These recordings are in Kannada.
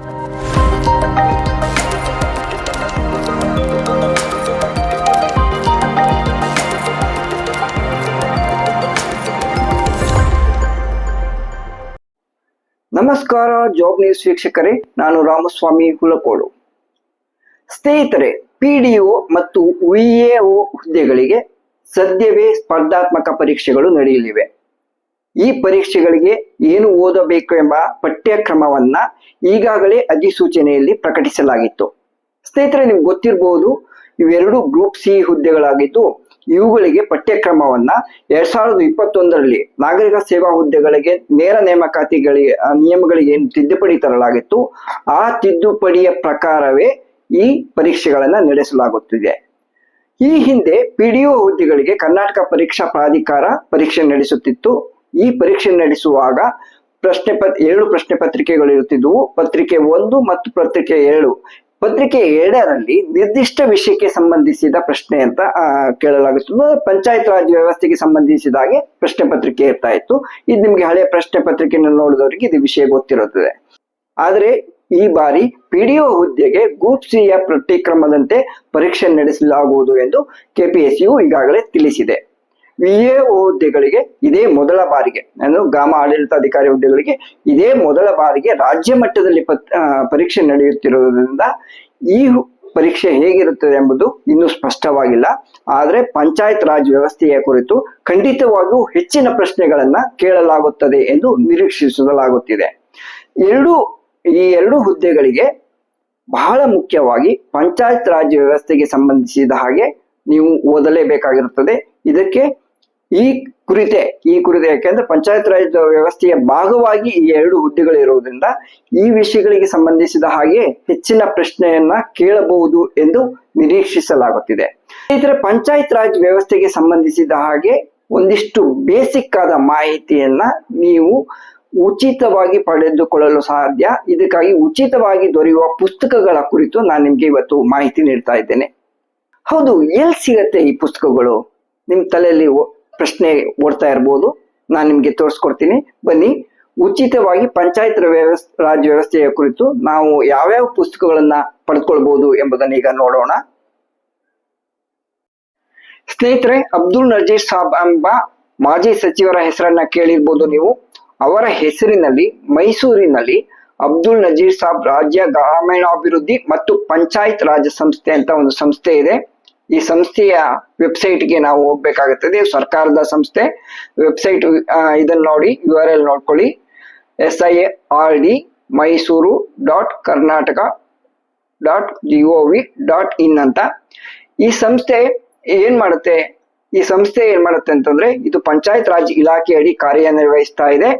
ನಮಸ್ಕಾರ ಜಾಬ್ ನ್ಯೂಸ್ ವೀಕ್ಷಕರೇ. ನಾನು ರಾಮಸ್ವಾಮಿ ಹುಲಕೋಡು. ಸ್ನೇಹಿತರೆ ಪಿಡಿಒ ಮತ್ತು ವಿಎಒ ಹುದ್ದೆಗಳಿಗೆ ಸದ್ಯವೇ ಸ್ಪರ್ಧಾತ್ಮಕ ಪರೀಕ್ಷೆಗಳು ನಡೆಯಲಿವೆ. ಈ ಪರೀಕ್ಷೆಗಳಿಗೆ ಏನು ಓದಬೇಕು ಎಂಬ ಪಠ್ಯಕ್ರಮವನ್ನ ಈಗಾಗಲೇ ಅಧಿಸೂಚನೆಯಲ್ಲಿ ಪ್ರಕಟಿಸಲಾಗಿತ್ತು. ಸ್ನೇಹಿತರೆ, ನಿಮ್ಗೆ ಗೊತ್ತಿರಬಹುದು ಇವೆರಡು ಗ್ರೂಪ್ ಸಿ ಹುದ್ದೆಗಳಾಗಿದ್ದು, ಇವುಗಳಿಗೆ ಪಠ್ಯಕ್ರಮವನ್ನ ಎರಡ್ ಸಾವಿರದ ಇಪ್ಪತ್ತೊಂದರಲ್ಲಿ ನಾಗರಿಕ ಸೇವಾ ಹುದ್ದೆಗಳಿಗೆ ನೇರ ನೇಮಕಾತಿಗಳಿಗೆ ನಿಯಮಗಳಿಗೆ ಏನು ತಿದ್ದುಪಡಿ ತರಲಾಗಿತ್ತು, ಆ ತಿದ್ದುಪಡಿಯ ಪ್ರಕಾರವೇ ಈ ಪರೀಕ್ಷೆಗಳನ್ನ ನಡೆಸಲಾಗುತ್ತಿದೆ. ಈ ಹಿಂದೆ ಪಿಡಿಒ ಹುದ್ದೆಗಳಿಗೆ ಕರ್ನಾಟಕ ಪರೀಕ್ಷಾ ಪ್ರಾಧಿಕಾರ ಪರೀಕ್ಷೆ ನಡೆಸುತ್ತಿತ್ತು. ಈ ಪರೀಕ್ಷೆ ನಡೆಸುವಾಗ ಪ್ರಶ್ನೆ ಪತ್ ಏಳು ಪ್ರಶ್ನೆ ಪತ್ರಿಕೆಗಳು ಇರುತ್ತಿದ್ದುವು ಪತ್ರಿಕೆ ಒಂದು ಮತ್ತು ಪತ್ರಿಕೆ ಏಳು ಪತ್ರಿಕೆ ಎರಡರಲ್ಲಿ ನಿರ್ದಿಷ್ಟ ವಿಷಯಕ್ಕೆ ಸಂಬಂಧಿಸಿದ ಪ್ರಶ್ನೆ ಅಂತ ಕೇಳಲಾಗುತ್ತಿದ್ದು ಪಂಚಾಯತ್ ರಾಜ್ ವ್ಯವಸ್ಥೆಗೆ ಸಂಬಂಧಿಸಿದ ಹಾಗೆ ಪ್ರಶ್ನೆ ಪತ್ರಿಕೆ ಇರ್ತಾ ಇತ್ತು. ಇದು ನಿಮ್ಗೆ ಹಳೆಯ ಪ್ರಶ್ನೆ ಪತ್ರಿಕೆಯನ್ನು ನೋಡಿದವರಿಗೆ ಇದು ವಿಷಯ ಗೊತ್ತಿರುತ್ತದೆ. ಆದರೆ ಈ ಬಾರಿ ಪಿಡಿಒ ಹುದ್ದೆಗೆ ಗ್ರೂಪ್ ಸಿಯ ಪಠ್ಯಕ್ರಮದಂತೆ ಪರೀಕ್ಷೆ ನಡೆಸಲಾಗುವುದು ಎಂದು ಕೆಪಿಎಸ್ಸಿಯು ಈಗಾಗಲೇ ತಿಳಿಸಿದೆ. ವಿಎಒ ಹುದ್ದೆಗಳಿಗೆ, ಇದೇ ಮೊದಲ ಬಾರಿಗೆ ಅಂದ್ರೆ ಗ್ರಾಮ ಆಡಳಿತಾಧಿಕಾರಿ ಹುದ್ದೆಗಳಿಗೆ ಇದೇ ಮೊದಲ ಬಾರಿಗೆ ರಾಜ್ಯ ಮಟ್ಟದಲ್ಲಿ ಪರೀಕ್ಷೆ ನಡೆಯುತ್ತಿರುವುದರಿಂದ ಈ ಪರೀಕ್ಷೆ ಹೇಗಿರುತ್ತದೆ ಎಂಬುದು ಇನ್ನೂ ಸ್ಪಷ್ಟವಾಗಿಲ್ಲ. ಆದರೆ ಪಂಚಾಯತ್ ರಾಜ್ ವ್ಯವಸ್ಥೆಯ ಕುರಿತು ಖಂಡಿತವಾಗಿಯೂ ಹೆಚ್ಚಿನ ಪ್ರಶ್ನೆಗಳನ್ನ ಕೇಳಲಾಗುತ್ತದೆ ಎಂದು ನಿರೀಕ್ಷಿಸಲಾಗುತ್ತಿದೆ. ಎರಡು, ಈ ಎರಡು ಹುದ್ದೆಗಳಿಗೆ ಬಹಳ ಮುಖ್ಯವಾಗಿ ಪಂಚಾಯತ್ ರಾಜ್ ವ್ಯವಸ್ಥೆಗೆ ಸಂಬಂಧಿಸಿದ ಹಾಗೆ ನೀವು ಓದಲೇಬೇಕಾಗಿರುತ್ತದೆ. ಇದಕ್ಕೆ ಈ ಕುರಿತೆ ಈ ಕುರಿತೆ ಯಾಕೆಂದ್ರೆ ಪಂಚಾಯತ್ ರಾಜ್ ವ್ಯವಸ್ಥೆಯ ಭಾಗವಾಗಿ ಈ ಎರಡು ಹುದ್ದೆಗಳು ಇರುವುದರಿಂದ ಈ ವಿಷಯಗಳಿಗೆ ಸಂಬಂಧಿಸಿದ ಹಾಗೆ ಹೆಚ್ಚಿನ ಪ್ರಶ್ನೆಯನ್ನ ಕೇಳಬಹುದು ಎಂದು ನಿರೀಕ್ಷಿಸಲಾಗುತ್ತಿದೆ. ಇದರ ಪಂಚಾಯತ್ ರಾಜ್ ವ್ಯವಸ್ಥೆಗೆ ಸಂಬಂಧಿಸಿದ ಹಾಗೆ ಒಂದಿಷ್ಟು ಬೇಸಿಕ್ ಆದ ಮಾಹಿತಿಯನ್ನ ನೀವು ಉಚಿತವಾಗಿ ಪಡೆದುಕೊಳ್ಳಲು ಸಾಧ್ಯ. ಇದಕ್ಕಾಗಿ ಉಚಿತವಾಗಿ ದೊರೆಯುವ ಪುಸ್ತಕಗಳ ಕುರಿತು ನಾನು ನಿಮ್ಗೆ ಇವತ್ತು ಮಾಹಿತಿ ನೀಡ್ತಾ ಇದ್ದೇನೆ. ಹೌದು, ಎಲ್ಲಿ ಸಿಗತ್ತೆ ಈ ಪುಸ್ತಕಗಳು? ನಿಮ್ ತಲೆಯಲ್ಲಿ ಪ್ರಶ್ನೆ ಓಡ್ತಾ ಇರ್ಬೋದು. ನಾನು ನಿಮಗೆ ತೋರಿಸ್ಕೊಡ್ತೀನಿ. ಬನ್ನಿ. ಉಚಿತವಾಗಿ ಪಂಚಾಯತ್ ವ್ಯವಸ್ಥೆ ರಾಜ್ ವ್ಯವಸ್ಥೆಯ ಕುರಿತು ನಾವು ಯಾವ್ಯಾವ ಪುಸ್ತಕಗಳನ್ನ ಪಡೆದುಕೊಳ್ಬಹುದು ಎಂಬುದನ್ನ ಈಗ ನೋಡೋಣ. ಸ್ನೇಹಿತರೆ, ಅಬ್ದುಲ್ ನಜೀರ್ ಸಾಬ್ ಎಂಬ ಮಾಜಿ ಸಚಿವರ ಹೆಸರನ್ನ ಕೇಳಿರ್ಬೋದು ನೀವು. ಅವರ ಹೆಸರಿನಲ್ಲಿ, ಮೈಸೂರಿನಲ್ಲಿ ಅಬ್ದುಲ್ ನಜೀರ್ ಸಾಬ್ ರಾಜ್ಯ ಗ್ರಾಮೀಣಾಭಿವೃದ್ಧಿ ಮತ್ತು ಪಂಚಾಯತ್ ರಾಜ್ ಸಂಸ್ಥೆ ಅಂತ ಒಂದು ಸಂಸ್ಥೆ ಇದೆ. ಈ ಸಂಸ್ಥೆಯ ವೆಬ್ಸೈಟ್ಗೆ ನಾವು ಹೋಗ್ಬೇಕಾಗುತ್ತದೆ ಸರ್ಕಾರದ ಸಂಸ್ಥೆ. ವೆಬ್ಸೈಟ್ ಇದನ್ನ ನೋಡಿ ಯು ಆರ್ ಎಲ್ ನೋಡ್ಕೊಳ್ಳಿ. S I R D Mysuru dot Karnataka dot G O V dot in ಅಂತ. ಈ ಸಂಸ್ಥೆ ಏನ್ ಮಾಡುತ್ತೆ? ಈ ಸಂಸ್ಥೆ ಏನ್ ಮಾಡುತ್ತೆ ಅಂತಂದ್ರೆ, ಇದು ಪಂಚಾಯತ್ ರಾಜ್ ಇಲಾಖೆ ಅಡಿ ಕಾರ್ಯನಿರ್ವಹಿಸ್ತಾ ಇದೆ.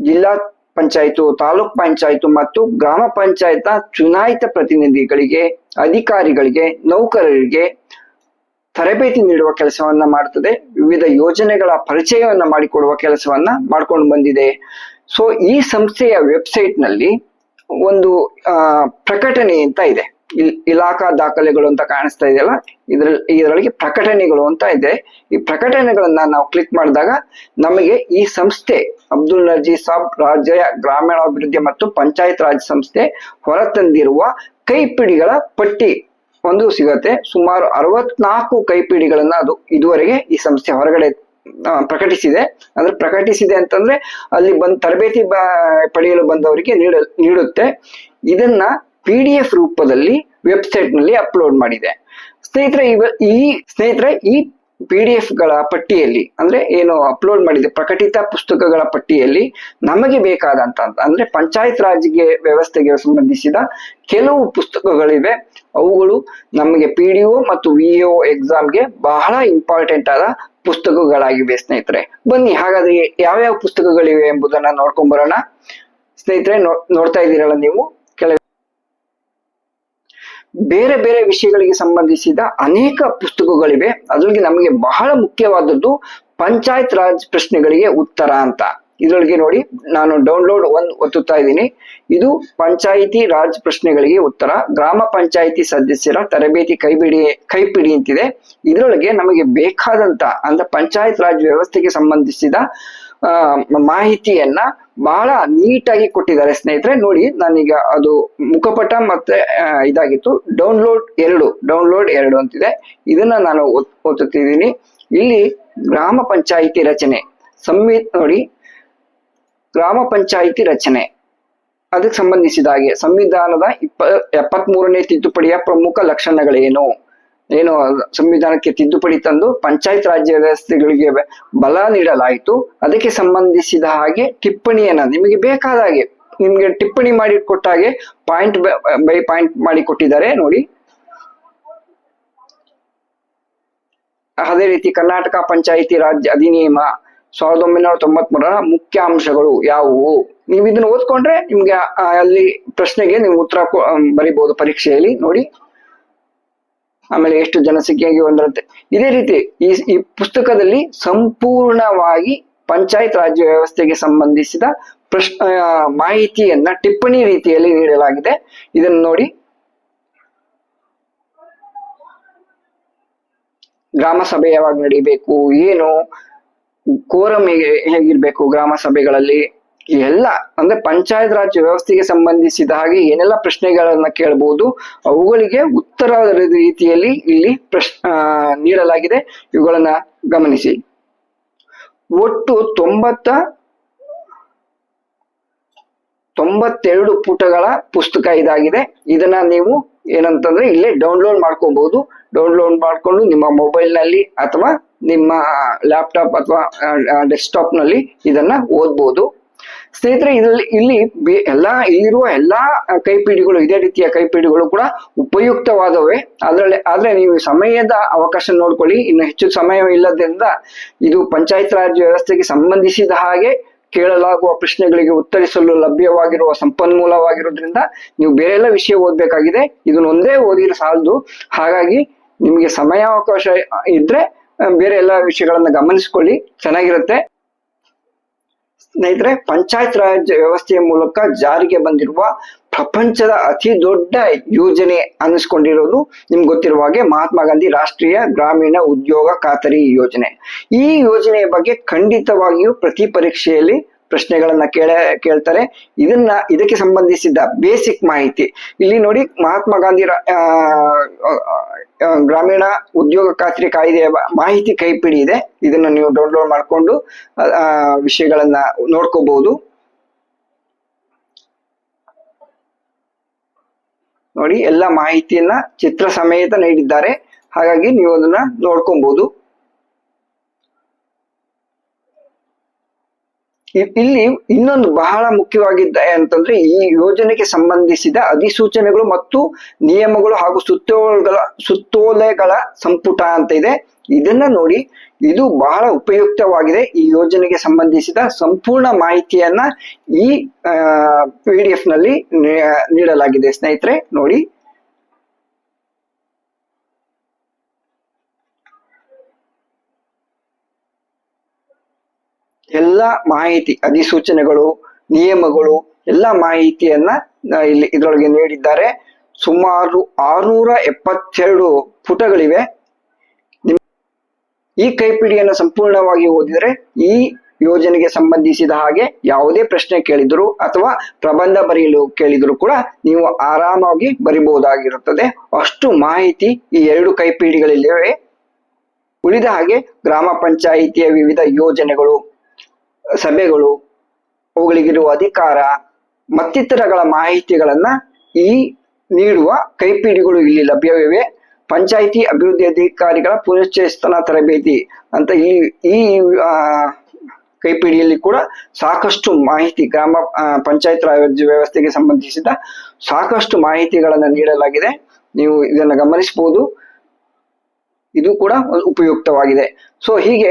ಜಿಲ್ಲಾ ಪಂಚಾಯತು, ತಾಲೂಕ್ ಪಂಚಾಯತು ಮತ್ತು ಗ್ರಾಮ ಪಂಚಾಯತ್ನ ಚುನಾಯಿತ ಪ್ರತಿನಿಧಿಗಳಿಗೆ ಅಧಿಕಾರಿಗಳಿಗೆ, ನೌಕರರಿಗೆ ತರಬೇತಿ ನೀಡುವ ಕೆಲಸವನ್ನ ಮಾಡ್ತದೆ. ವಿವಿಧ ಯೋಜನೆಗಳ ಪರಿಚಯವನ್ನ ಮಾಡಿಕೊಡುವ ಕೆಲಸವನ್ನ ಮಾಡ್ಕೊಂಡು ಬಂದಿದೆ. ಸೊ ಈ ಸಂಸ್ಥೆಯ ವೆಬ್ಸೈಟ್ನಲ್ಲಿ ಒಂದು ಪ್ರಕಟಣೆ ಅಂತ ಇದೆ. ಇಲ್- ಇಲಾಖಾ ದಾಖಲೆಗಳು ಅಂತ ಕಾಣಿಸ್ತಾ ಇದೆಯಲ್ಲ? ಇದ್ರ, ಇದರೊಳಗೆ ಪ್ರಕಟಣೆಗಳು ಅಂತ ಇದೆ. ಈ ಪ್ರಕಟಣೆಗಳನ್ನ ನಾವು ಕ್ಲಿಕ್ ಮಾಡಿದಾಗ ನಮಗೆ ಈ ಸಂಸ್ಥೆ, ಅಬ್ದುಲ್ ನಜೀರ್ ಸಾಬ್ ರಾಜ್ಯ ಗ್ರಾಮೀಣಾಭಿವೃದ್ಧಿ ಮತ್ತು ಪಂಚಾಯತ್ ರಾಜ್ ಸಂಸ್ಥೆ ಹೊರತಂದಿರುವ ಕೈಪಿಡಿಗಳ ಪಟ್ಟಿ ಒಂದು ಸಿಗತ್ತೆ. ಸುಮಾರು ಅರವತ್ನಾಲ್ಕು ಕೈಪಿಡಿಗಳನ್ನ ಅದು ಇದುವರೆಗೆ ಈ ಸಂಸ್ಥೆ ಹೊರಗಡೆ ಪ್ರಕಟಿಸಿದೆ. ಅಂದ್ರೆ ಪ್ರಕಟಿಸಿದೆ ಅಂತಂದ್ರೆ ಅಲ್ಲಿ ಬಂದ್ ತರಬೇತಿ ಪಡೆಯಲು ಬಂದವರಿಗೆ ನೀಡ, ನೀಡುತ್ತೆ. ಇದನ್ನ ಪಿ ಡಿ ಎಫ್ ರೂಪದಲ್ಲಿ ವೆಬ್ಸೈಟ್ನಲ್ಲಿ ಅಪ್ಲೋಡ್ ಮಾಡಿದೆ. ಸ್ನೇಹಿತರೆ ಈ ಸ್ನೇಹಿತರೆ, ಈ ಪಿ ಡಿ ಎಫ್ಗಳ ಪಟ್ಟಿಯಲ್ಲಿ, ಅಂದ್ರೆ ಏನು ಅಪ್ಲೋಡ್ ಮಾಡಿದೆ ಪ್ರಕಟಿತ ಪುಸ್ತಕಗಳ ಪಟ್ಟಿಯಲ್ಲಿ ನಮಗೆ ಬೇಕಾದಂತ, ಅಂದ್ರೆ ಪಂಚಾಯತ್ ರಾಜ್ಗೆ ವ್ಯವಸ್ಥೆಗೆ ಸಂಬಂಧಿಸಿದ ಕೆಲವು ಪುಸ್ತಕಗಳಿವೆ. ಅವುಗಳು ನಮಗೆ ಪಿ ಡಿ ಒ ಮತ್ತು ವಿ ಒ ಎಕ್ಸಾಮ್ಗೆ ಬಹಳ ಇಂಪಾರ್ಟೆಂಟ್ ಆದ ಪುಸ್ತಕಗಳಾಗಿವೆ ಸ್ನೇಹಿತರೆ. ಬನ್ನಿ, ಹಾಗಾದ್ರೆ ಯಾವ್ಯಾವ ಪುಸ್ತಕಗಳಿವೆ ಎಂಬುದನ್ನ ನೋಡ್ಕೊಂಡ್ ಬರೋಣ. ಸ್ನೇಹಿತರೆ ನೋಡ್ತಾ ಇದ್ದೀರಲ್ಲ ನೀವು? ಬೇರೆ ಬೇರೆ ವಿಷಯಗಳಿಗೆ ಸಂಬಂಧಿಸಿದ ಅನೇಕ ಪುಸ್ತಕಗಳಿವೆ. ಅದ್ರೊಳಗೆ ನಮಗೆ ಬಹಳ ಮುಖ್ಯವಾದದ್ದು ಪಂಚಾಯತ್ ರಾಜ್ ಪ್ರಶ್ನೆಗಳಿಗೆ ಉತ್ತರ ಅಂತ. ಇದರೊಳಗೆ ನೋಡಿ, ನಾನು ಡೌನ್ಲೋಡ್ ಒಂದ್ ಒತ್ತುತ್ತಾ ಇದ್ದೀನಿ. ಇದು ಪಂಚಾಯಿತಿ ರಾಜ್ ಪ್ರಶ್ನೆಗಳಿಗೆ ಉತ್ತರ. ಗ್ರಾಮ ಪಂಚಾಯಿತಿ ಸದಸ್ಯರ ತರಬೇತಿ ಕೈಬಿಡಿ, ಕೈಪಿಡಿ ಅಂತಿದೆ. ಇದರೊಳಗೆ ನಮಗೆ ಬೇಕಾದಂತ ಅಂದ್ರೆ ಪಂಚಾಯತ್ ರಾಜ್ ವ್ಯವಸ್ಥೆಗೆ ಸಂಬಂಧಿಸಿದ ಮಾಹಿತಿಯನ್ನ ಬಹಳ ನೀಟಾಗಿ ಕೊಟ್ಟಿದ್ದಾರೆ ಸ್ನೇಹಿತರೆ. ನೋಡಿ, ನಾನೀಗ ಅದು ಮುಖಪಟ ಮತ್ತೆ ಇದಾಗಿತ್ತು. ಡೌನ್ಲೋಡ್ ಎರಡು ಡೌನ್ಲೋಡ್ ಎರಡು ಅಂತಿದೆ. ಇದನ್ನ ನಾನು ಓದ್- ಓದುತ್ತಿದ್ದೀನಿ. ಇಲ್ಲಿ ಗ್ರಾಮ ಪಂಚಾಯಿತಿ ರಚನೆ. ಸಂವಿ ನೋಡಿ, ಗ್ರಾಮ ಪಂಚಾಯಿತಿ ರಚನೆ. ಅದಕ್ಕೆ ಸಂಬಂಧಿಸಿದ ಹಾಗೆ, ಸಂವಿಧಾನದ ಇಪ್ಪ, ಎಪ್ಪತ್ಮೂರನೇ ತಿದ್ದುಪಡಿಯ ಪ್ರಮುಖ ಲಕ್ಷಣಗಳೇನು? ಏನು ಸಂವಿಧಾನಕ್ಕೆ ತಿದ್ದುಪಡಿ ತಂದು ಪಂಚಾಯತ್ ರಾಜ್ಯ ವ್ಯವಸ್ಥೆಗಳಿಗೆ ಬಲ ನೀಡಲಾಯಿತು. ಅದಕ್ಕೆ ಸಂಬಂಧಿಸಿದ ಹಾಗೆ ಟಿಪ್ಪಣಿಯನ್ನ ನಿಮಗೆ ಬೇಕಾದ ಹಾಗೆ ನಿಮ್ಗೆ ಟಿಪ್ಪಣಿ ಮಾಡಿ ಕೊಟ್ಟ ಹಾಗೆ ಪಾಯಿಂಟ್ ಬೈ ಪಾಯಿಂಟ್ ಮಾಡಿ ಕೊಟ್ಟಿದ್ದಾರೆ. ನೋಡಿ. ಅದೇ ರೀತಿ ಕರ್ನಾಟಕ ಪಂಚಾಯಿತಿ ರಾಜ್ಯ ಅಧಿನಿಯಮ ಸಾವಿರದ ಒಂಬೈನೂರ ತೊಂಬತ್ ಮೂರರ ಮುಖ್ಯ ಅಂಶಗಳು ಯಾವುವು? ನೀವು ಇದನ್ನ ಓದ್ಕೊಂಡ್ರೆ ನಿಮ್ಗೆ ಅಲ್ಲಿ ಪ್ರಶ್ನೆಗೆ ನೀವು ಉತ್ತರ ಬರಿಬಹುದು ಪರೀಕ್ಷೆಯಲ್ಲಿ. ನೋಡಿ. ಆಮೇಲೆ ಎಷ್ಟು ಜನಸಂಖ್ಯೆಗೆ ಇದೇ ರೀತಿ ಈ ಈ ಪುಸ್ತಕದಲ್ಲಿ ಸಂಪೂರ್ಣವಾಗಿ ಪಂಚಾಯತ್ ರಾಜ್ಯ ವ್ಯವಸ್ಥೆಗೆ ಸಂಬಂಧಿಸಿದ ಪ್ರಶ್ನ ಮಾಹಿತಿಯನ್ನ ಟಿಪ್ಪಣಿ ರೀತಿಯಲ್ಲಿ ನೀಡಲಾಗಿದೆ. ಇದನ್ನು ನೋಡಿ. ಗ್ರಾಮ ಸಭೆ ಯಾವಾಗ ನಡೀಬೇಕು, ಏನು, ಕೋರಂ ಹೇಗೆ, ಹೇಗಿರ್ಬೇಕು ಗ್ರಾಮ ಸಭೆಗಳಲ್ಲಿ? ಎಲ್ಲ ಅಂದ್ರೆ ಪಂಚಾಯತ್ ರಾಜ್ ವ್ಯವಸ್ಥೆಗೆ ಸಂಬಂಧಿಸಿದ ಹಾಗೆ ಏನೆಲ್ಲ ಪ್ರಶ್ನೆಗಳನ್ನ ಕೇಳಬಹುದು ಅವುಗಳಿಗೆ ಉತ್ತರ ರೀತಿಯಲ್ಲಿ ಇಲ್ಲಿ ಪ್ರಶ್ನ ನೀಡಲಾಗಿದೆ. ಇವುಗಳನ್ನ ಗಮನಿಸಿ. ಒಟ್ಟು ತೊಂಬತ್ತ, ತೊಂಬತ್ತೆರಡು ಪುಟಗಳ ಪುಸ್ತಕ ಇದಾಗಿದೆ. ಇದನ್ನ ನೀವು ಏನಂತಂದ್ರೆ ಇಲ್ಲೇ ಡೌನ್ಲೋಡ್ ಮಾಡ್ಕೊಬಹುದು ಡೌನ್ಲೋಡ್ ಮಾಡ್ಕೊಂಡು ನಿಮ್ಮ ಮೊಬೈಲ್ನಲ್ಲಿ ಅಥವಾ ನಿಮ್ಮ ಲ್ಯಾಪ್ಟಾಪ್ ಅಥವಾ ಡೆಸ್ಕ್ಟಾಪ್ನಲ್ಲಿ ಇದನ್ನ ಓದ್ಬೋದು. ಸ್ನೇಹಿತರೆ ಇಲ್ಲಿ ಇಲ್ಲಿ ಎಲ್ಲಾ, ಇಲ್ಲಿರುವ ಎಲ್ಲಾ ಕೈಪಿಡಿಗಳು, ಇದೇ ರೀತಿಯ ಕೈಪಿಡಿಗಳು ಕೂಡ ಉಪಯುಕ್ತವಾದವೇ. ಅದರಲ್ಲಿ, ಆದ್ರೆ ನೀವು ಸಮಯದ ಅವಕಾಶ ನೋಡ್ಕೊಳ್ಳಿ. ಇನ್ನು ಹೆಚ್ಚು ಸಮಯ ಇಲ್ಲದ್ರಿಂದ ಇದು ಪಂಚಾಯತ್ ರಾಜ್ ವ್ಯವಸ್ಥೆಗೆ ಸಂಬಂಧಿಸಿದ ಹಾಗೆ ಕೇಳಲಾಗುವ ಪ್ರಶ್ನೆಗಳಿಗೆ ಉತ್ತರಿಸಲು ಲಭ್ಯವಾಗಿರುವ ಸಂಪನ್ಮೂಲವಾಗಿರೋದ್ರಿಂದ ನೀವು ಬೇರೆ ಎಲ್ಲ ವಿಷಯ ಓದ್ಬೇಕಾಗಿದೆ. ಇದನ್ನ ಒಂದೇ ಓದಿದ್ರೆ ಸಾಲದು. ಹಾಗಾಗಿ ನಿಮಗೆ ಸಮಯಾವಕಾಶ ಇದ್ರೆ, ಬೇರೆ ಎಲ್ಲ ವಿಷಯಗಳನ್ನ ಗಮನಿಸ್ಕೊಳ್ಳಿ. ಚೆನ್ನಾಗಿರುತ್ತೆ. ಸ್ನೇಹಿತರೆ, ಪಂಚಾಯತ್ ರಾಜ್ ವ್ಯವಸ್ಥೆಯ ಮೂಲಕ ಜಾರಿಗೆ ಬಂದಿರುವ ಪ್ರಪಂಚದ ಅತಿ ದೊಡ್ಡ ಯೋಜನೆ ಅನ್ನಿಸ್ಕೊಂಡಿರೋದು ನಿಮ್ಗೆ ಗೊತ್ತಿರುವ ಹಾಗೆ ಮಹಾತ್ಮ ಗಾಂಧಿ ರಾಷ್ಟ್ರೀಯ ಗ್ರಾಮೀಣ ಉದ್ಯೋಗ ಖಾತರಿ ಯೋಜನೆ. ಈ ಯೋಜನೆಯ ಬಗ್ಗೆ ಖಂಡಿತವಾಗಿಯೂ ಪ್ರತಿ ಪರೀಕ್ಷೆಯಲ್ಲಿ ಪ್ರಶ್ನೆಗಳನ್ನ ಕೇಳ, ಕೇಳ್ತಾರೆ. ಇದನ್ನ, ಇದಕ್ಕೆ ಸಂಬಂಧಿಸಿದ ಬೇಸಿಕ್ ಮಾಹಿತಿ. ಇಲ್ಲಿ ನೋಡಿ ಮಹಾತ್ಮ ಗಾಂಧಿ ಗ್ರಾಮೀಣ ಉದ್ಯೋಗ ಖಾತ್ರಿ ಕಾಯ್ದೆಯ ಮಾಹಿತಿ ಕೈಪಿಡಿ ಇದೆ. ಇದನ್ನ ನೀವು ಡೌನ್ಲೋಡ್ ಮಾಡಿಕೊಂಡು ವಿಷಯಗಳನ್ನ ನೋಡ್ಕೋಬಹುದು. ನೋಡಿ, ಎಲ್ಲ ಮಾಹಿತಿಯನ್ನ ಚಿತ್ರ ಸಮೇತ ನೀಡಿದ್ದಾರೆ. ಹಾಗಾಗಿ ನೀವು ಅದನ್ನ ನೋಡ್ಕೊಬಹುದು. ಇಲ್ಲಿ ಇನ್ನೊಂದು ಬಹಳ ಮುಖ್ಯವಾಗಿದ್ದ ಅಂತಂದ್ರೆ ಈ ಯೋಜನೆಗೆ ಸಂಬಂಧಿಸಿದ ಅಧಿಸೂಚನೆಗಳು ಮತ್ತು ನಿಯಮಗಳು ಹಾಗೂ ಸುತ್ತೋಲೆಗಳ ಸುತ್ತೋಲೆಗಳ ಸಂಪುಟ ಅಂತ ಇದೆ. ಇದನ್ನ ನೋಡಿ ಇದು ಬಹಳ ಉಪಯುಕ್ತವಾಗಿದೆ. ಈ ಯೋಜನೆಗೆ ಸಂಬಂಧಿಸಿದ ಸಂಪೂರ್ಣ ಮಾಹಿತಿಯನ್ನ ಈ ಪಿ ಡಿ ನಲ್ಲಿ ನೀಡಲಾಗಿದೆ. ಸ್ನೇಹಿತರೆ, ನೋಡಿ. ಎಲ್ಲ ಮಾಹಿತಿ, ಅಧಿಸೂಚನೆಗಳು, ನಿಯಮಗಳು, ಎಲ್ಲ ಮಾಹಿತಿಯನ್ನ ಇಲ್ಲಿ ಇದರೊಳಗೆ ನೀಡಿದ್ದಾರೆ. ಸುಮಾರು ಆರುನೂರ ಎಪ್ಪತ್ತೆರಡು ಪುಟಗಳಿವೆ. ಈ ಕೈಪಿಡಿಯನ್ನು ಸಂಪೂರ್ಣವಾಗಿ ಓದಿದರೆ ಈ ಯೋಜನೆಗೆ ಸಂಬಂಧಿಸಿದ ಹಾಗೆ ಯಾವುದೇ ಪ್ರಶ್ನೆ ಕೇಳಿದ್ರು ಅಥವಾ ಪ್ರಬಂಧ ಬರೆಯಲು ಕೇಳಿದ್ರು ಕೂಡ ನೀವು ಆರಾಮಾಗಿ ಬರಿಬಹುದಾಗಿರುತ್ತದೆ. ಅಷ್ಟು ಮಾಹಿತಿ ಈ ಎರಡು ಕೈಪಿಡಿಗಳಲ್ಲಿವೆ. ಉಳಿದ ಹಾಗೆ ಗ್ರಾಮ ಪಂಚಾಯಿತಿಯ ವಿವಿಧ ಯೋಜನೆಗಳು ಸಭೆಗಳು, ಅವುಗಳಿಗಿರುವ ಅಧಿಕಾರ, ಮತ್ತಿತರಗಳ ಮಾಹಿತಿಗಳನ್ನ ಈ ನೀಡುವ ಕೈಪಿಡಿಗಳು ಇಲ್ಲಿ ಲಭ್ಯವಿವೆ. ಪಂಚಾಯಿತಿ ಅಭಿವೃದ್ಧಿ ಅಧಿಕಾರಿಗಳ ಪುನಶ್ಚೇತನ ತರಬೇತಿ ಅಂತ ಈ ಈ ಕೈಪಿಡಿಯಲ್ಲಿ ಕೂಡ ಸಾಕಷ್ಟು ಮಾಹಿತಿ ಗ್ರಾಮ ಪಂಚಾಯತ್ ರಾಜ್ ವ್ಯವಸ್ಥೆಗೆ ಸಂಬಂಧಿಸಿದ ಸಾಕಷ್ಟು ಮಾಹಿತಿಗಳನ್ನು ನೀಡಲಾಗಿದೆ. ನೀವು ಇದನ್ನು ಗಮನಿಸಬಹುದು. ಇದು ಕೂಡ ಉಪಯುಕ್ತವಾಗಿದೆ. ಸೊ ಹೀಗೆ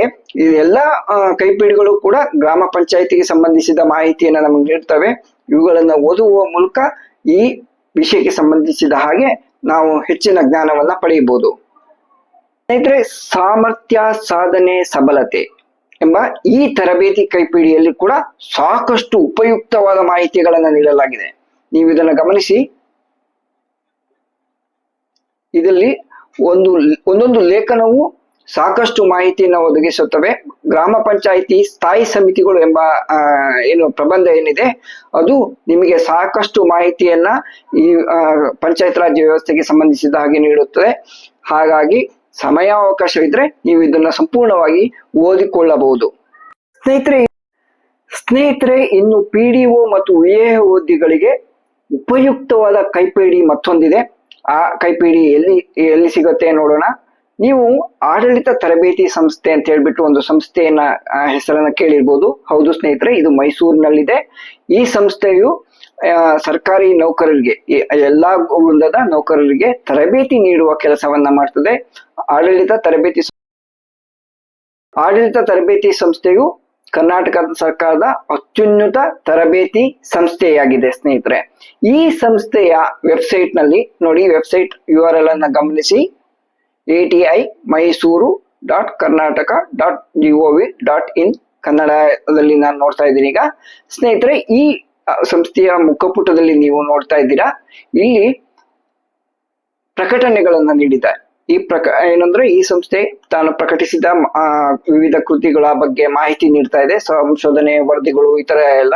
ಆ, ಕೈಪಿಡಿಗಳು ಕೂಡ ಗ್ರಾಮ ಪಂಚಾಯತಿಗೆ ಸಂಬಂಧಿಸಿದ ಮಾಹಿತಿಯನ್ನು ನಮಗೆ ನೀಡ್ತವೆ. ಇವುಗಳನ್ನು ಓದುವ ಮೂಲಕ ಈ ವಿಷಯಕ್ಕೆ ಸಂಬಂಧಿಸಿದ ಹಾಗೆ ನಾವು ಹೆಚ್ಚಿನ ಜ್ಞಾನವನ್ನ ಪಡೆಯಬಹುದು. ಸ್ನೇಹಿತರೆ ಸಾಮರ್ಥ್ಯ ಸಾಧನೆ ಸಬಲತೆ ಎಂಬ ಈ ತರಬೇತಿ ಕೈಪಿಡಿಯಲ್ಲಿ ಕೂಡ ಸಾಕಷ್ಟು ಉಪಯುಕ್ತವಾದ ಮಾಹಿತಿಗಳನ್ನು ನೀಡಲಾಗಿದೆ. ನೀವು ಇದನ್ನು ಗಮನಿಸಿ. ಇದರಲ್ಲಿ ಒಂದು, ಒಂದೊಂದು ಲೇಖನವು ಸಾಕಷ್ಟು ಮಾಹಿತಿಯನ್ನು ಒದಗಿಸುತ್ತವೆ. ಗ್ರಾಮ ಪಂಚಾಯಿತಿ ಸ್ಥಾಯಿ ಸಮಿತಿಗಳು ಎಂಬ ಏನು ಪ್ರಬಂಧ ಏನಿದೆ, ಅದು ನಿಮಗೆ ಸಾಕಷ್ಟು ಮಾಹಿತಿಯನ್ನ ಈ ಪಂಚಾಯತ್ ರಾಜ್ ವ್ಯವಸ್ಥೆಗೆ ಸಂಬಂಧಿಸಿದ ಹಾಗೆ ನೀಡುತ್ತದೆ. ಹಾಗಾಗಿ ಸಮಯಾವಕಾಶವಿದ್ರೆ ನೀವು ಇದನ್ನ ಸಂಪೂರ್ಣವಾಗಿ ಓದಿಕೊಳ್ಳಬಹುದು. ಸ್ನೇಹಿತರೆ ಸ್ನೇಹಿತರೆ, ಇನ್ನು ಪಿ ಡಿ ಒ ಮತ್ತು ವಿಎ ಹುದ್ದೆಗಳಿಗೆ ಉಪಯುಕ್ತವಾದ ಕೈಪಿಡಿ ಮತ್ತೊಂದಿದೆ. ಆ ಕೈಪಿಡಿ ಎಲ್ಲಿ ಎಲ್ಲಿ ಸಿಗುತ್ತೆ ನೋಡೋಣ. ನೀವು ಆಡಳಿತ ತರಬೇತಿ ಸಂಸ್ಥೆ ಅಂತ ಹೇಳ್ಬಿಟ್ಟು ಒಂದು ಸಂಸ್ಥೆಯನ್ನ ಹೆಸರನ್ನ ಕೇಳಿರ್ಬೋದು. ಹೌದು ಸ್ನೇಹಿತರೆ, ಇದು ಮೈಸೂರಿನಲ್ಲಿದೆ. ಈ ಸಂಸ್ಥೆಯು ಸರ್ಕಾರಿ ನೌಕರರಿಗೆ ಎಲ್ಲಾ ವೃಂದದ ನೌಕರರಿಗೆ ತರಬೇತಿ ನೀಡುವ ಕೆಲಸವನ್ನ ಮಾಡ್ತದೆ. ಆಡಳಿತ ತರಬೇತಿ ಆಡಳಿತ ತರಬೇತಿ ಸಂಸ್ಥೆಯು ಕರ್ನಾಟಕ ಸರ್ಕಾರದ ಅತ್ಯುನ್ನತ ತರಬೇತಿ ಸಂಸ್ಥೆಯಾಗಿದೆ, ಸ್ನೇಹಿತರೆ. ಈ ಸಂಸ್ಥೆಯ ವೆಬ್ಸೈಟ್ನಲ್ಲಿ ನೋಡಿ, ವೆಬ್ಸೈಟ್ ಯು ಆರ್ ಎಲ್ ಅನ್ನ ಗಮನಿಸಿ. A T I Mysuru dot Karnataka dot G O V dot in ಕನ್ನಡದಲ್ಲಿ ನಾನು ನೋಡ್ತಾ ಇದ್ದೀನಿ. ಈಗ ಸ್ನೇಹಿತರೆ, ಈ ಸಂಸ್ಥೆಯ ಮುಖಪುಟದಲ್ಲಿ ನೀವು ನೋಡ್ತಾ ಇದ್ದೀರಾ. ಇಲ್ಲಿ ಪ್ರಕಟಣೆಗಳನ್ನು ನೀಡಿದ್ದಾರೆ. ಈ ಪ್ರಕ, ಏನಂದ್ರೆ ಈ ಸಂಸ್ಥೆ ತಾನು ಪ್ರಕಟಿಸಿದ ವಿವಿಧ ಕೃತಿಗಳ ಬಗ್ಗೆ ಮಾಹಿತಿ ನೀಡ್ತಾ ಇದೆ, ಸಂಶೋಧನೆ ವರದಿಗಳು ಈ ತರ ಎಲ್ಲ.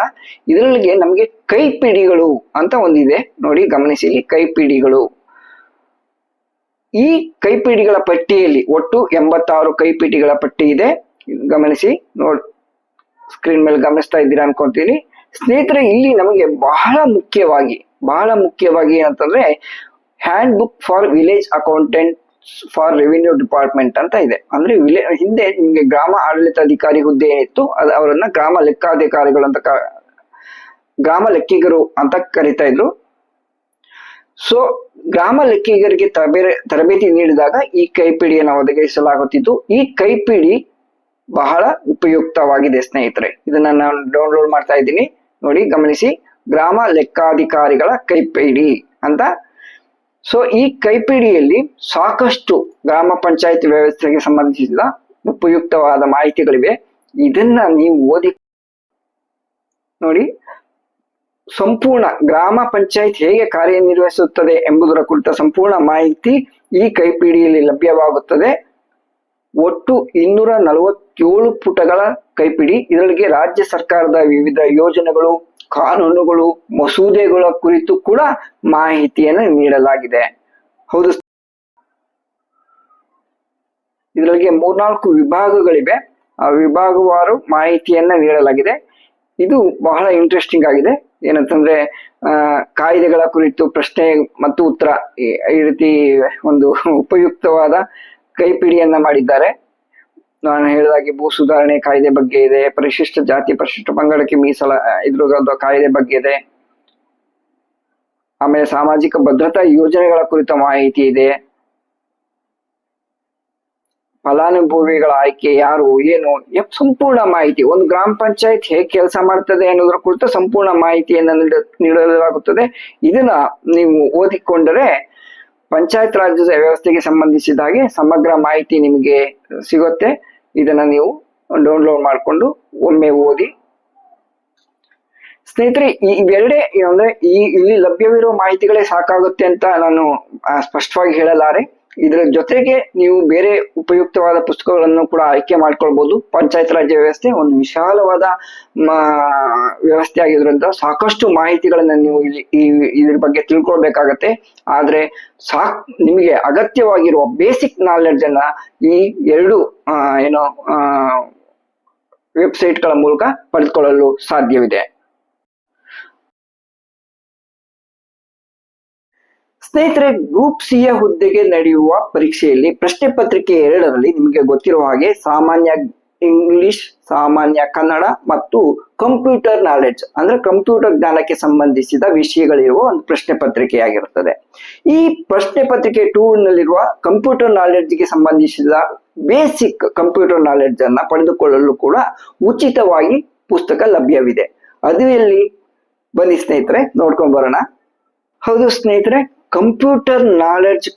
ಇದರೊಳಗೆ ನಮಗೆ ಕೈಪಿಡಿಗಳು ಅಂತ ಒಂದಿದೆ. ನೋಡಿ, ಗಮನಿಸಿ, ಕೈಪಿಡಿಗಳು. ಈ ಕೈಪಿಡಿಗಳ ಪಟ್ಟಿಯಲ್ಲಿ ಒಟ್ಟು ಎಂಬತ್ತಾರು ಕೈಪಿಡಿಗಳ ಪಟ್ಟಿ ಇದೆ. ಗಮನಿಸಿ, ನೋಡ್, ಸ್ಕ್ರೀನ್ ಮೇಲೆ ಗಮನಿಸ್ತಾ ಇದ್ದೀರಾ ಅನ್ಕೊಂತೀನಿ. ಸ್ನೇಹಿತರೆ, ಇಲ್ಲಿ ನಮಗೆ ಬಹಳ ಮುಖ್ಯವಾಗಿ ಬಹಳ ಮುಖ್ಯವಾಗಿ ಏನಂತಂದ್ರೆ hand book for village accountant for revenue department ಅಂತ ಇದೆ. ಅಂದ್ರೆ ಹಿಂದೆ ನಿಮ್ಗೆ ಗ್ರಾಮ ಆಡಳಿತಾಧಿಕಾರಿ ಹುದ್ದೆ ಏನಿತ್ತು ಅದು ಅವರನ್ನ ಗ್ರಾಮ ಲೆಕ್ಕಾಧಿಕಾರಿಗಳು ಅಂತ ಗ್ರಾಮ ಲೆಕ್ಕಿಗರು ಅಂತ ಕರಿತಾ ಇದ್ರು. ಸೊ ಗ್ರಾಮ ಲೆಕ್ಕಿಗರಿಗೆ ತರಬೇತಿ ತರಬೇತಿ ನೀಡಿದಾಗ ಈ ಕೈಪಿಡಿಯನ್ನು ಒದಗಿಸಲಾಗುತ್ತಿದ್ದು ಈ ಕೈಪಿಡಿ ಬಹಳ ಉಪಯುಕ್ತವಾಗಿದೆ, ಸ್ನೇಹಿತರೆ. ಇದನ್ನ ನಾನು ಡೌನ್ಲೋಡ್ ಮಾಡ್ತಾ ಇದ್ದೀನಿ. ನೋಡಿ, ಗಮನಿಸಿ. ಗ್ರಾಮ ಲೆಕ್ಕಾಧಿಕಾರಿಗಳ ಕೈಪಿಡಿ ಅಂತ ಸೊ ಈ ಕೈಪಿಡಿಯಲ್ಲಿ ಸಾಕಷ್ಟು ಗ್ರಾಮ ಪಂಚಾಯತ್ ವ್ಯವಸ್ಥೆಗೆ ಸಂಬಂಧಿಸಿದ ಉಪಯುಕ್ತವಾದ ಮಾಹಿತಿಗಳಿವೆ. ಇದನ್ನ ನೀವು ಓದಿ ನೋಡಿ. ಸಂಪೂರ್ಣ ಗ್ರಾಮ ಪಂಚಾಯತ್ ಹೇಗೆ ಕಾರ್ಯನಿರ್ವಹಿಸುತ್ತದೆ ಎಂಬುದರ ಕುರಿತ ಸಂಪೂರ್ಣ ಮಾಹಿತಿ ಈ ಕೈಪಿಡಿಯಲ್ಲಿ ಲಭ್ಯವಾಗುತ್ತದೆ. ಒಟ್ಟು ಇನ್ನೂರ ನಲವತ್ತೇಳು ಪುಟಗಳ ಕೈಪಿಡಿ. ಇದರೊಳಗೆ ರಾಜ್ಯ ಸರ್ಕಾರದ ವಿವಿಧ ಯೋಜನೆಗಳು ಕಾನೂನುಗಳು ಮಸೂದೆಗಳ ಕುರಿತು ಕೂಡ ಮಾಹಿತಿಯನ್ನು ನೀಡಲಾಗಿದೆ. ಹೌದು ಇದರೊಳಗೆ ಮೂರ್ನಾಲ್ಕು ವಿಭಾಗಗಳಿವೆ. ಆ ವಿಭಾಗವಾರು ಮಾಹಿತಿಯನ್ನ ನೀಡಲಾಗಿದೆ. ಇದು ಬಹಳ ಇಂಟ್ರೆಸ್ಟಿಂಗ್ ಆಗಿದೆ. ಏನಂತಂದ್ರೆ ಆ, ಕಾಯ್ದೆಗಳ ಕುರಿತು ಪ್ರಶ್ನೆ ಮತ್ತು ಉತ್ತರ ಈ ರೀತಿ ಒಂದು ಉಪಯುಕ್ತವಾದ ಕೈಪಿಡಿಯನ್ನ ಮಾಡಿದ್ದಾರೆ. ನಾನು ಹೇಳಿದಾಗೆ ಭೂ ಸುಧಾರಣೆ ಕಾಯ್ದೆ ಬಗ್ಗೆ ಇದೆ, ಪರಿಶಿಷ್ಟ ಜಾತಿ, ಪರಿಶಿಷ್ಟ ಪಂಗಡಕ್ಕೆ ಮೀಸಲ ಇದ್ರ ಕಾಯ್ದೆ ಬಗ್ಗೆ ಇದೆ. ಆಮೇಲೆ ಸಾಮಾಜಿಕ ಭದ್ರತಾ ಯೋಜನೆಗಳ ಕುರಿತ ಮಾಹಿತಿ ಇದೆ. ಫಲಾನುಭವಿಗಳ ಆಯ್ಕೆ ಯಾರು, ಏನು ಸಂಪೂರ್ಣ ಮಾಹಿತಿ. ಒಂದು ಗ್ರಾಮ ಪಂಚಾಯತ್ ಹೇಗೆ ಕೆಲಸ ಮಾಡ್ತದೆ ಅನ್ನೋದ್ರ ಕುರಿತ ಸಂಪೂರ್ಣ ಮಾಹಿತಿಯನ್ನು ನೀಡ, ನೀಡಲಾಗುತ್ತದೆ. ಇದನ್ನ ನೀವು ಓದಿಕೊಂಡರೆ ಪಂಚಾಯತ್ ರಾಜ್ಯದ ವ್ಯವಸ್ಥೆಗೆ ಸಂಬಂಧಿಸಿದ ಹಾಗೆ ಸಮಗ್ರ ಮಾಹಿತಿ ನಿಮಗೆ ಸಿಗುತ್ತೆ. ಇದನ್ನ ನೀವು ಡೌನ್ಲೋಡ್ ಮಾಡಿಕೊಂಡು ಒಮ್ಮೆ ಓದಿ. ಸ್ನೇಹಿತರೆ ಇವೆರಡೇ ಅಂದ್ರೆ ಈ ಇಲ್ಲಿ ಲಭ್ಯವಿರುವ ಮಾಹಿತಿಗಳೇ ಸಾಕಾಗುತ್ತೆ ಅಂತ ನಾನು ಸ್ಪಷ್ಟವಾಗಿ ಹೇಳಲಾರೆ. ಇದರ ಜೊತೆಗೆ ನೀವು ಬೇರೆ ಉಪಯುಕ್ತವಾದ ಪುಸ್ತಕಗಳನ್ನು ಕೂಡ ಆಯ್ಕೆ ಮಾಡ್ಕೊಳ್ಬಹುದು ಪಂಚಾಯತ್ ರಾಜ್ಯ ವ್ಯವಸ್ಥೆ ಒಂದು ವಿಶಾಲವಾದ ವ್ಯವಸ್ಥೆ ಆಗಿರೋದ್ರಿಂದ ಸಾಕಷ್ಟು ಮಾಹಿತಿಗಳನ್ನ ನೀವು ಇಲ್ಲಿ ಈ ಇದ್ರ ಬಗ್ಗೆ ತಿಳ್ಕೊಳ್ಬೇಕಾಗತ್ತೆ. ಆದ್ರೆ ಸಾಕ್, ನಿಮಗೆ ಅಗತ್ಯವಾಗಿರುವ ಬೇಸಿಕ್ ನಾಲೆಡ್ಜ್ ಅನ್ನ ಈ ಎರಡು ಏನೋ ವೆಬ್ಸೈಟ್ಗಳ ಮೂಲಕ ಪಡೆದುಕೊಳ್ಳಲು ಸಾಧ್ಯವಿದೆ. ಸ್ನೇಹಿತರೆ ಗ್ರೂಪ್ ಸಿ ಯ ಹುದ್ದೆಗೆ ನಡೆಯುವ ಪರೀಕ್ಷೆಯಲ್ಲಿ ಪ್ರಶ್ನೆ ಪತ್ರಿಕೆ ಎರಡರಲ್ಲಿ ನಿಮಗೆ ಗೊತ್ತಿರುವ ಹಾಗೆ ಸಾಮಾನ್ಯ ಇಂಗ್ಲಿಷ್ ಸಾಮಾನ್ಯ ಕನ್ನಡ ಮತ್ತು ಕಂಪ್ಯೂಟರ್ ನಾಲೆಡ್ಜ್ ಅಂದ್ರೆ ಕಂಪ್ಯೂಟರ್ ಜ್ಞಾನಕ್ಕೆ ಸಂಬಂಧಿಸಿದ ವಿಷಯಗಳಿರುವ ಒಂದು ಪ್ರಶ್ನೆ ಪತ್ರಿಕೆಯಾಗಿರುತ್ತದೆ. ಈ ಪ್ರಶ್ನೆ ಪತ್ರಿಕೆ ಟೂ ನಲ್ಲಿರುವ ಕಂಪ್ಯೂಟರ್ ನಾಲೆಡ್ಜ್ಗೆ ಸಂಬಂಧಿಸಿದ ಬೇಸಿಕ್ ಕಂಪ್ಯೂಟರ್ ನಾಲೆಡ್ಜ್ ಅನ್ನ ಪಡೆದುಕೊಳ್ಳಲು ಕೂಡ ಉಚಿತವಾಗಿ ಪುಸ್ತಕ ಲಭ್ಯವಿದೆ. ಅದು ಎಲ್ಲಿ ಬನ್ನಿ ಸ್ನೇಹಿತರೆ, ನೋಡ್ಕೊಂಡ್ ಬರೋಣ. ಹೌದು ಸ್ನೇಹಿತರೆ ಕಂಪ್ಯೂಟರ್ ನಾಲೆಡ್ಜ್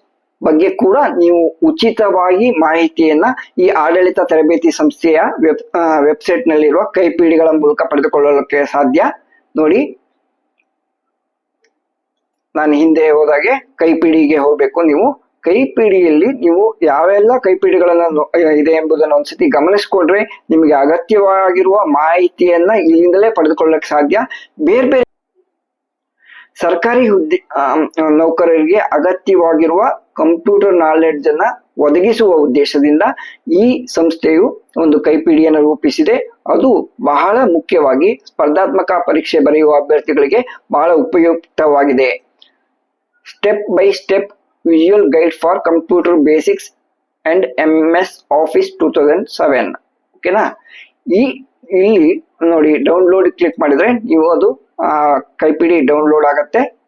ಬಗ್ಗೆ ಕೂಡ ನೀವು ಉಚಿತವಾಗಿ ಮಾಹಿತಿಯನ್ನ ಈ ಆಡಳಿತ ತರಬೇತಿ ಸಂಸ್ಥೆಯ ವೆಬ್ ವೆಬ್ಸೈಟ್ ನಲ್ಲಿರುವ ಕೈಪಿಡಿಗಳ ಮೂಲಕ ಪಡೆದುಕೊಳ್ಳಲಿಕ್ಕೆ ಸಾಧ್ಯ. ನೋಡಿ. ನಾನು ಹಿಂದೆ ಹೋದಾಗೆ ಕೈಪಿಡಿಗೆ ಹೋಗ್ಬೇಕು. ನೀವು ಕೈಪಿಡಿಯಲ್ಲಿ ನೀವು ಯಾವೆಲ್ಲ ಕೈಪಿಡಿಗಳನ್ನ ಇದೆ ಎಂಬುದನ್ನು ಒಂದ್ಸತಿ ಗಮನಿಸಿಕೊಂಡ್ರೆ ನಿಮಗೆ ಅಗತ್ಯವಾಗಿರುವ ಮಾಹಿತಿಯನ್ನ ಇಲ್ಲಿಂದಲೇ ಪಡೆದುಕೊಳ್ಳಕ್ಕೆ ಸಾಧ್ಯ. ಬೇರೆ ಬೇರೆ ಸರ್ಕಾರಿ ಹುದ್ದೆ ನೌಕರರಿಗೆ ಅಗತ್ಯವಾಗಿರುವ ಕಂಪ್ಯೂಟರ್ ನಾಲೆಡ್ಜ್ ಅನ್ನ ಒದಗಿಸುವ ಉದ್ದೇಶದಿಂದ ಈ ಸಂಸ್ಥೆಯು ಒಂದು ಕೈಪಿಡಿಯನ್ನು ರೂಪಿಸಿದೆ. ಅದು ಬಹಳ ಮುಖ್ಯವಾಗಿ ಸ್ಪರ್ಧಾತ್ಮಕ ಪರೀಕ್ಷೆ ಬರೆಯುವ ಅಭ್ಯರ್ಥಿಗಳಿಗೆ ಬಹಳ ಉಪಯುಕ್ತವಾಗಿದೆ. Step by step visual guide for computer basics and M S office two thousand seven ಓಕೆನಾ ಈ, ಇಲ್ಲಿ ನೋಡಿ ಡೌನ್ಲೋಡ್ ಕ್ಲಿಕ್ ಮಾಡಿದ್ರೆ ನೀವು ಅದು ಕೈಪಿಡಿ ಡೌನ್ಲೋಡ್ ಆಗತ್ತೆ.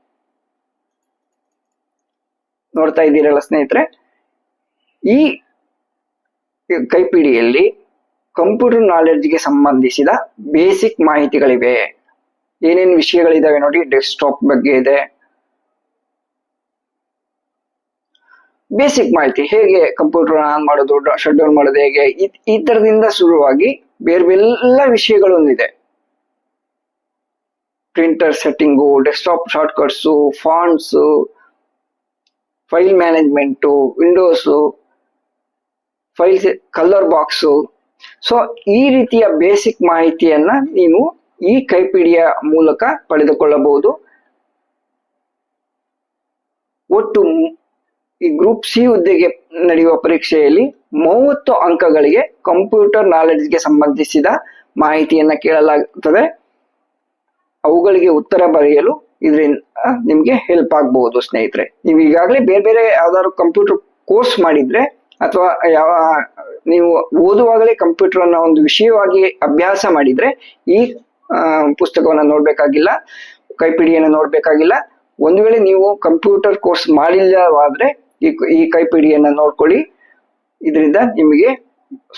ನೋಡ್ತಾ ಇದ್ದೀರಲ್ಲ ಸ್ನೇಹಿತರೆ, ಈ ಕೈಪಿಡಿಯಲ್ಲಿ ಕಂಪ್ಯೂಟರ್ ನಾಲೆಡ್ಜ್ಗೆ ಸಂಬಂಧಿಸಿದ ಬೇಸಿಕ್ ಮಾಹಿತಿಗಳಿವೆ. ಏನೇನು ವಿಷಯಗಳಿದಾವೆ ನೋಡಿ, ಡೆಸ್ಕ್ಟಾಪ್ ಬಗ್ಗೆ ಇದೆ. ಬೇಸಿಕ್ ಮಾಹಿತಿ, ಹೇಗೆ ಕಂಪ್ಯೂಟರ್ ಆನ್ ಮಾಡೋದು ಶಟ್ ಡೌನ್ ಮಾಡೋದು ಹೇಗೆ, ಈ- ತರದಿಂದ ಶುರುವಾಗಿ ಬೇರೆ ಬೇರೆ ಎಲ್ಲ ವಿಷಯಗಳೊಂದಿದೆ. Printer setting desktop shortcuts fonts file management windows file colour box so ಈ ರೀತಿಯ ಬೇಸಿಕ್ ಮಾಹಿತಿಯನ್ನ ನೀವು ಈ ಕೈಪಿಡಿಯ ಮೂಲಕ ಪಡೆದುಕೊಳ್ಳಬಹುದು. ಒಟ್ಟು ಈ ಗ್ರೂಪ್ ಸಿ ಹುದ್ದೆಗೆ ನಡೆಯುವ ಪರೀಕ್ಷೆಯಲ್ಲಿ ಮೂವತ್ತು ಅಂಕಗಳಿಗೆ ಕಂಪ್ಯೂಟರ್ ನಾಲೆಡ್ಜ್ಗೆ ಸಂಬಂಧಿಸಿದ ಮಾಹಿತಿಯನ್ನು ಕೇಳಲಾಗುತ್ತದೆ. ಅವುಗಳಿಗೆ ಉತ್ತರ ಬರೆಯಲು ಇದರಿಂದ ನಿಮ್ಗೆ ಹೆಲ್ಪ್ ಆಗಬಹುದು ಸ್ನೇಹಿತರೆ. ನೀವು ಈಗಾಗಲೇ ಬೇರೆ ಬೇರೆ ಯಾವ್ದಾದ್ರು ಕಂಪ್ಯೂಟರ್ ಕೋರ್ಸ್ ಮಾಡಿದ್ರೆ, ಅಥವಾ ಯಾವ, ನೀವು ಓದುವಾಗಲೇ ಕಂಪ್ಯೂಟರ್ ಅನ್ನ ಒಂದು ವಿಷಯವಾಗಿ ಅಭ್ಯಾಸ ಮಾಡಿದ್ರೆ, ಈ ಪುಸ್ತಕವನ್ನು ನೋಡ್ಬೇಕಾಗಿಲ್ಲ, ಕೈಪಿಡಿಯನ್ನು ನೋಡ್ಬೇಕಾಗಿಲ್ಲ. ಒಂದು ವೇಳೆ ನೀವು ಕಂಪ್ಯೂಟರ್ ಕೋರ್ಸ್ ಮಾಡಿಲ್ಲವಾದ್ರೆ, ಈ ಈ ಕೈಪಿಡಿಯನ್ನ ನೋಡ್ಕೊಳ್ಳಿ. ಇದರಿಂದ ನಿಮಗೆ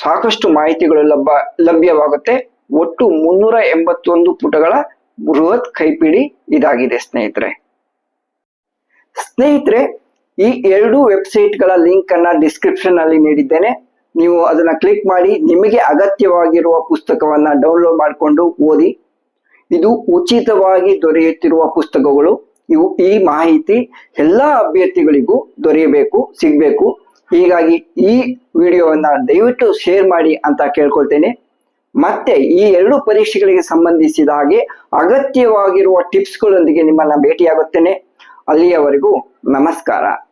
ಸಾಕಷ್ಟು ಮಾಹಿತಿಗಳು ಲಭ್ಯ ಲಭ್ಯವಾಗುತ್ತೆ. ಒಟ್ಟು ಮುನ್ನೂರ ಎಂಬತ್ತೊಂದು ಪುಟಗಳ ಬೃಹತ್ ಕೈಪಿಡಿ ಇದಾಗಿದೆ ಸ್ನೇಹಿತರೆ. ಸ್ನೇಹಿತರೆ, ಈ ಎರಡು ವೆಬ್ಸೈಟ್ಗಳ ಲಿಂಕ್ ಅನ್ನ ಡಿಸ್ಕ್ರಿಪ್ಷನ್ ಅಲ್ಲಿ ನೀಡಿದ್ದೇನೆ. ನೀವು ಅದನ್ನ ಕ್ಲಿಕ್ ಮಾಡಿ, ನಿಮಗೆ ಅಗತ್ಯವಾಗಿರುವ ಪುಸ್ತಕವನ್ನ ಡೌನ್ಲೋಡ್ ಮಾಡಿಕೊಂಡು ಓದಿ. ಇದು ಉಚಿತವಾಗಿ ದೊರೆಯುತ್ತಿರುವ ಪುಸ್ತಕಗಳು. ಇವು ಈ ಮಾಹಿತಿ ಎಲ್ಲ ಅಭ್ಯರ್ಥಿಗಳಿಗೂ ದೊರೆಯಬೇಕು, ಸಿಗ್ಬೇಕು. ಹೀಗಾಗಿ ಈ ವಿಡಿಯೋವನ್ನ ದಯವಿಟ್ಟು ಶೇರ್ ಮಾಡಿ ಅಂತ ಕೇಳ್ಕೊಳ್ತೇನೆ. ಮತ್ತೆ ಈ ಎರಡು ಪರೀಕ್ಷೆಗಳಿಗೆ ಸಂಬಂಧಿಸಿದ ಹಾಗೆ ಅಗತ್ಯವಾಗಿರುವ ಟಿಪ್ಸ್ಗಳೊಂದಿಗೆ ನಿಮ್ಮನ್ನ ಭೇಟಿಯಾಗುತ್ತೇನೆ. ಅಲ್ಲಿಯವರೆಗೂ ನಮಸ್ಕಾರ.